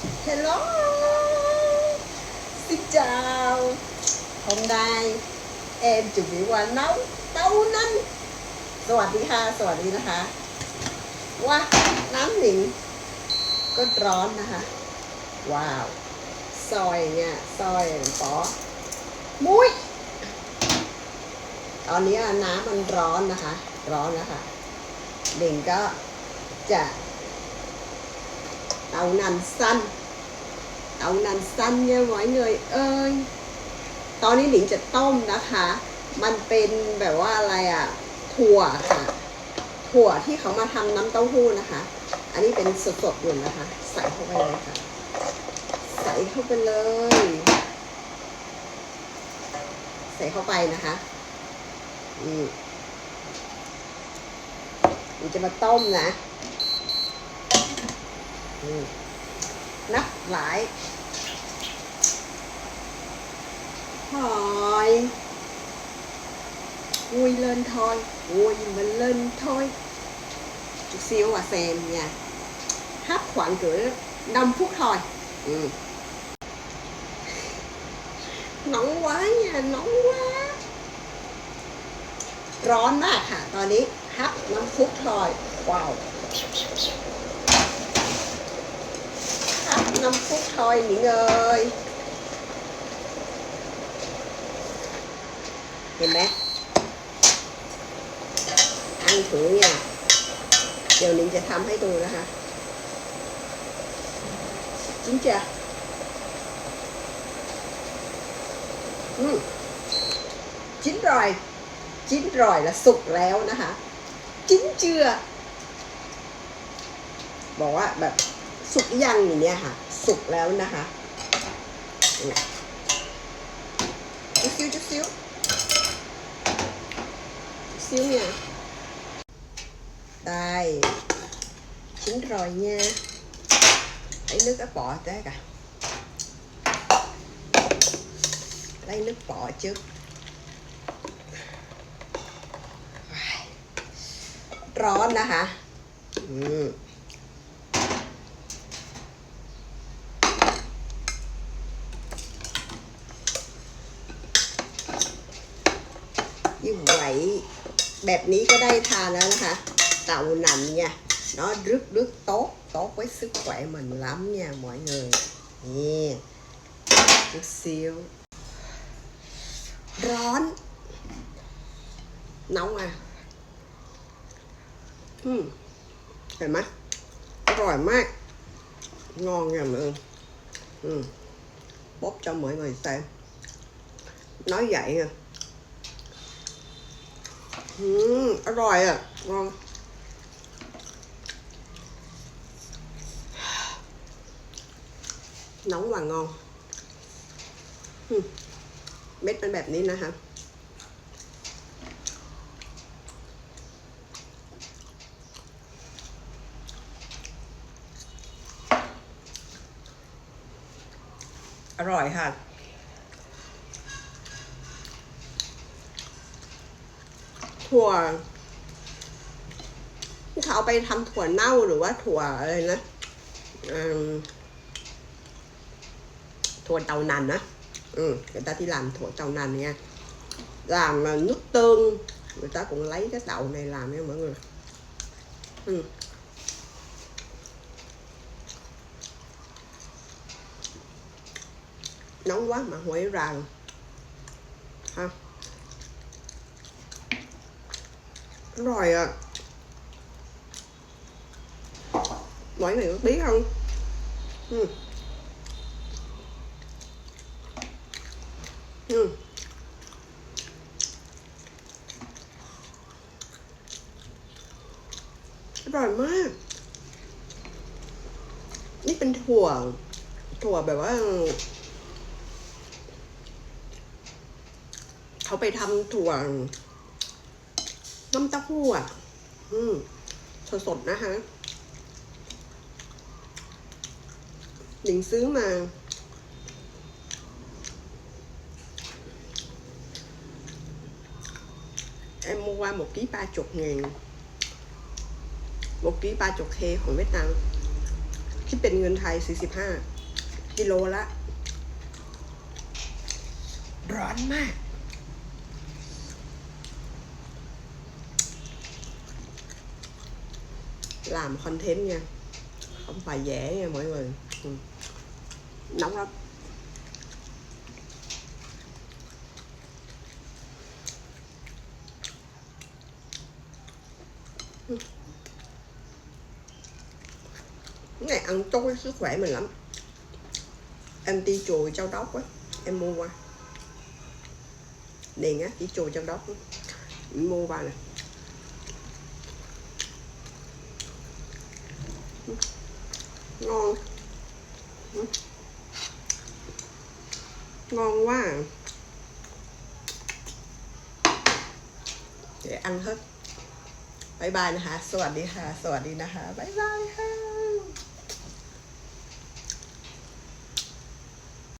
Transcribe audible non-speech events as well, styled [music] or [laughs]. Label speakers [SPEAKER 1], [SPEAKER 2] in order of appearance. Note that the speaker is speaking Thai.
[SPEAKER 1] Hello Xin chào Hôm nay em chuẩn bị qua nấu tàu nanh สวัสดีค่ะ สวัสดีนะคะว้าน้ำหนิงก็ร้อนนะคะ ว้าว ซอยเนี่ย ซอยปอมุ้ยตอนนี้น้ำมันร้อนนะคะ ร้อนนะคะหนิงก็จะ เตานันสั้นเตานันสั้นเนี่ยหมอยเงยเอ้ยตอนนี้หนิงจะต้มนะคะ มันเป็นแบบว่าอะไรอะ่ะถั่วค่ะ ถั่วที่เขามาทำน้ำเต้าหู้นะคะ อันนี้เป็นสดๆอยู่นะคะ ใส่เข้าไปเลยค่ะ ใส่เข้าไปเลย ใส่เข้าไปนะคะอืมมันจะมาต้มนะ อืมนับหลาย หอย vui lên thôi vui mình lên thôi chút xíu à xem nha hát khoảng cỡ 5 phút thôi ừ. [laughs] nóng quá nha nóng quá ร้อนมากค่ะ ตอนนี้ฮับน้ำฟุกทอย ว้าว ฮับน้ำฟุกทอยหนิงเอ้ยเห็นไหมอันถือเนี่ยเดี๋ยวหนิง สุกยังอย่างเนี้ยค่ะ สุกแล้วนะคะจุ๊ซิวจุ๊ซิวจุ๊ซิวเนี่ย đây chín rồi nha lấy nước ép bỏ tới cả lấy nước bỏ trước ร้อนนะคะ อืม ไหวแบบนี้ก็ได้ทานแล้วนะคะ เต่าหนัน nha nó rất rất tốt tốt với sức khỏe mình lắm nha mọi người nè chút xíu ร้อน nóng à อืมเห็นไหมอร่อยมาก ngon nha mọi người ừ. bóp cho mọi người xem nói vậy à อร่อยอะ ngon nóng và ngon ừ. เม็ดเป็นแบบนี้นะคะอร่อยค่ะ ถั่วที่เขาเอาไปทำถั่วเน่าหรือว่าถั่วอะไรนะอืมถั่วเตานันนะ ừ, người ta đi làm thổ tàu nành nha làm là nước tương người ta cũng lấy cái đậu này làm nha mọi người ừ. nóng quá mà huế ràng rồi à mọi người có biết không ừ. Ừ. อร่อยมากนี่เป็นถั่ว ถั่วแบบว่า เขาไปทำถั่ว น้ำเต้าหู้อะ อืมสดๆนะคะหญิงซื้อมา em mua qua một ký ba chục ngàn một ký ba chục khê ของเวียดนามคิดเป็นเงินไทยสี่สิบห้ากิโลละ ร้อนมาก làm content nha không phải dễ nha mọi người ừ. nóng lắm Ừ. cái này ăn tốt với sức khỏe mình lắm em ti chùi châu đốc á, em mua qua điền á chỉ chùi châu đốc á. Mua qua nè งงงงว่า เดี๋ยวอันเขะบายบายนะคะ สวัสดีค่ะ สวัสดีนะคะบายบายค่ะ